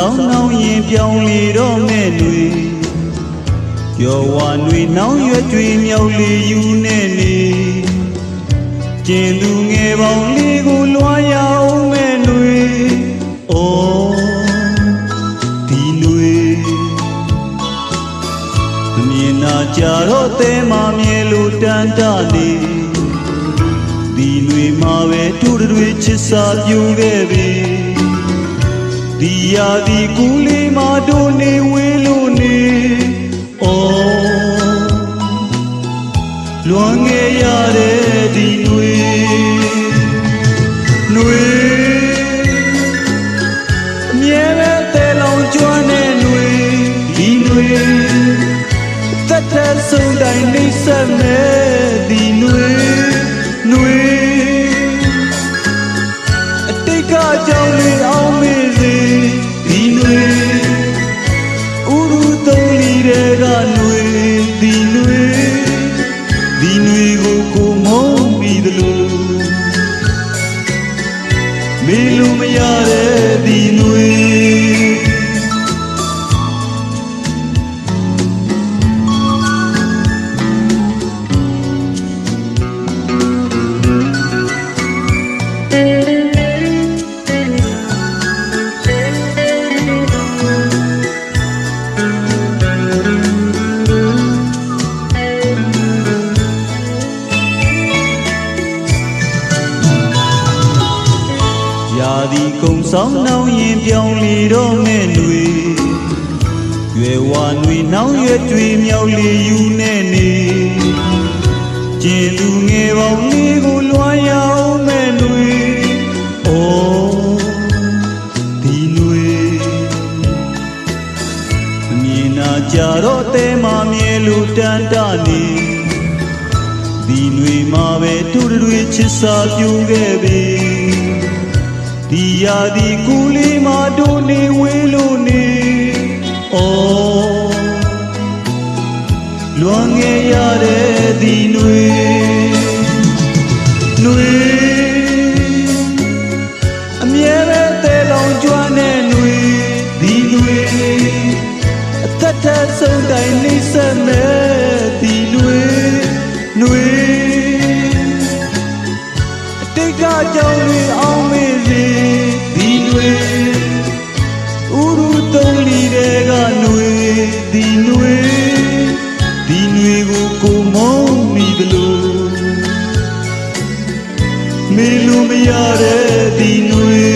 ဆောင်နှောင်းရင်ပြောင်းလေတော့မဲ့တွေရောဝါတွေနှောင်းရွက်ကြွေမြောက်လေယူနဲ့နေကျင်သူငယ်ပေါင်းလေးကိုလွှားရအောင်မဲ့တွေအော်ဒီတွေအမြင်နာကြတော့တဲမမြဲလို့တန်တနေဒီတွေမှာပဲတူတွေချစ်စာပြူခဲ့ပြီ ဒီရာဒီကူလေးမှာတို့နေဝေးလို့နေအော်လွန်ငယ်ရတဲ့ဒီတွေတွေအမြဲပဲတဲလောင်ကျွမ်းတဲ့တွေဒီတွေသက်သက်ဆုံးတိုင်းနှိမ့်ဆက်မဲ့ဒီ တွေကိုကိုမုန်းပြီးသလိုမေလို့မရတဲ့ ရာဒီကုံဆောင်နှောင်းရင်ပြောင်းလေတော့မဲ့တွေရွယ်ဝါတွေနှောင်းရွက်တွေမြောက်လေယူနဲ့နေကျင်သူငယ်ပေါင်းလေးကိုလွှမ်းရအောင်မဲ့တွေအော်ဒီတွေအမြင်နာကြတော့တဲမမြဲလို့တန်တနေဒီတွေမှာပဲတူတွေချစ်စာပြူခဲ့ပြီ ဒီရာဒီကူလေးမှာတို့နေဝေးလို့နေအော်လွန်ငယ်ရတဲ့ဒီနွေနွေအမြဲပဲတဲလောင်ကျွမ်းတဲ့နွေဒီနွေအသက်ထက်ဆုံးတိုင်းနှိမ့်ဆက်မဲ့ဒီ မေလူမရတဲ့ဒီနွေ